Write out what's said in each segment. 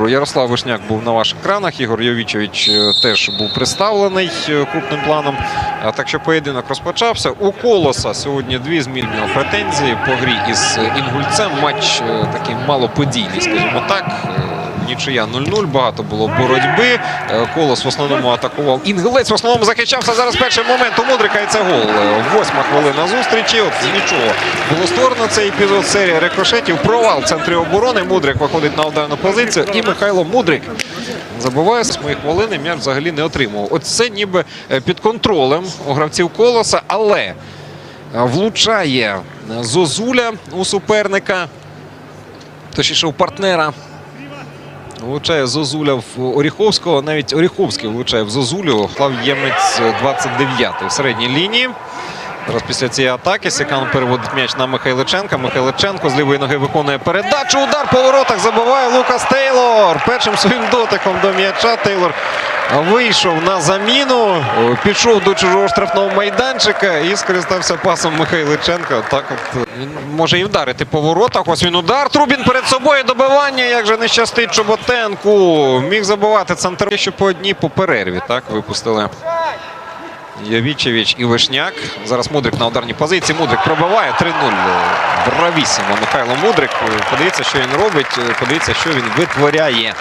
Ярослав Вишняк був на ваших екранах. Ігор Йовічевич е, теж був представлений е, крупним планом. Так що поєдинок розпочався. У Колоса сьогодні дві змінні претензії по грі із Інгульцем. Матч е, такий малоподійний, скажімо так. Нічия 0-0, багато було боротьби. Е, Колос в основному атакував. Інгулець в основному захищався. Зараз перший момент у Мудрика і це гол. Е, Восьма хвилина зустрічі. От нічого було створено цей епізод. Серія рикошетів. Провал в центрі оборони. Мудрик виходить на ударну позицію. І Михайло Мудрик забуває з моїх хвилини. М'яч взагалі не отримував. От це ніби е, під контролем у гравців колоса, але влучає Зозуля у суперника. Точніше, у партнера. Влучає Зозуля в Оріховського. Навіть Оріховський влучає в Зозулю. Плав Ємець 29-й в середній лінії. Зараз після цієї атаки Сікан переводить м'яч на Михайличенка. Михайличенко з лівої ноги виконує передачу. Удар по воротах забиває Лукас Тейлор. Першим своїм дотиком до м'яча Тейлор вийшов на заміну. Пішов до чужого штрафного майданчика і скористався пасом Михайличенка. Так от він може і вдарити по воротах. Ось він удар. Трубін перед собою добивання. Як же не щастить Чоботенку. Міг забивати центр. Ще по одній по перерві. Так випустили. Явічевич і Вишняк. Зараз Мудрик на ударній позиції. Мудрик пробиває 3-0. Бравісімо Михайло Мудрик. Подивіться, що він робить. Подивіться, що він витворяє.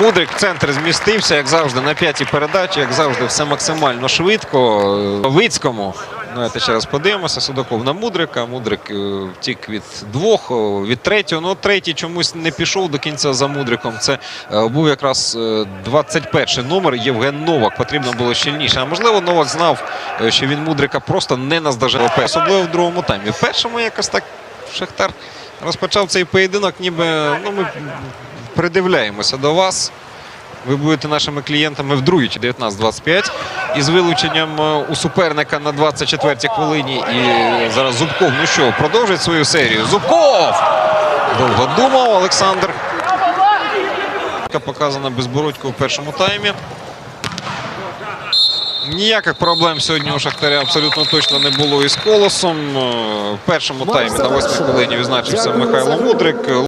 Мудрик в центр змістився, як завжди, на п'ятій передачі, як завжди, все максимально швидко. Е, Вицькому. Давайте ще раз подивимося. Судаков на Мудрика. Мудрик е, втік від двох, від третього. Ну, третій чомусь не пішов до кінця за Мудриком. Це е, був якраз е, 21 номер Євген Новак. Потрібно було щільніше. А можливо, Новак знав, е, що він Мудрика просто не наздожав. Особливо в другому таймі. В першому якось так Шахтар розпочав цей поєдинок, ніби ну, ми придивляємося до вас. Ви будете нашими клієнтами в другій 19-25 із вилученням е, у суперника на 24-й хвилині. І зараз Зубков. Ну що, продовжить свою серію. Зубков! Довго думав Олександр. Показана безбородько у першому таймі. Ніяких проблем сьогодні у Шахтаря абсолютно точно не було із колосом. Е, В першому таймі на 8 хвилині відзначився Михайло Мудрик.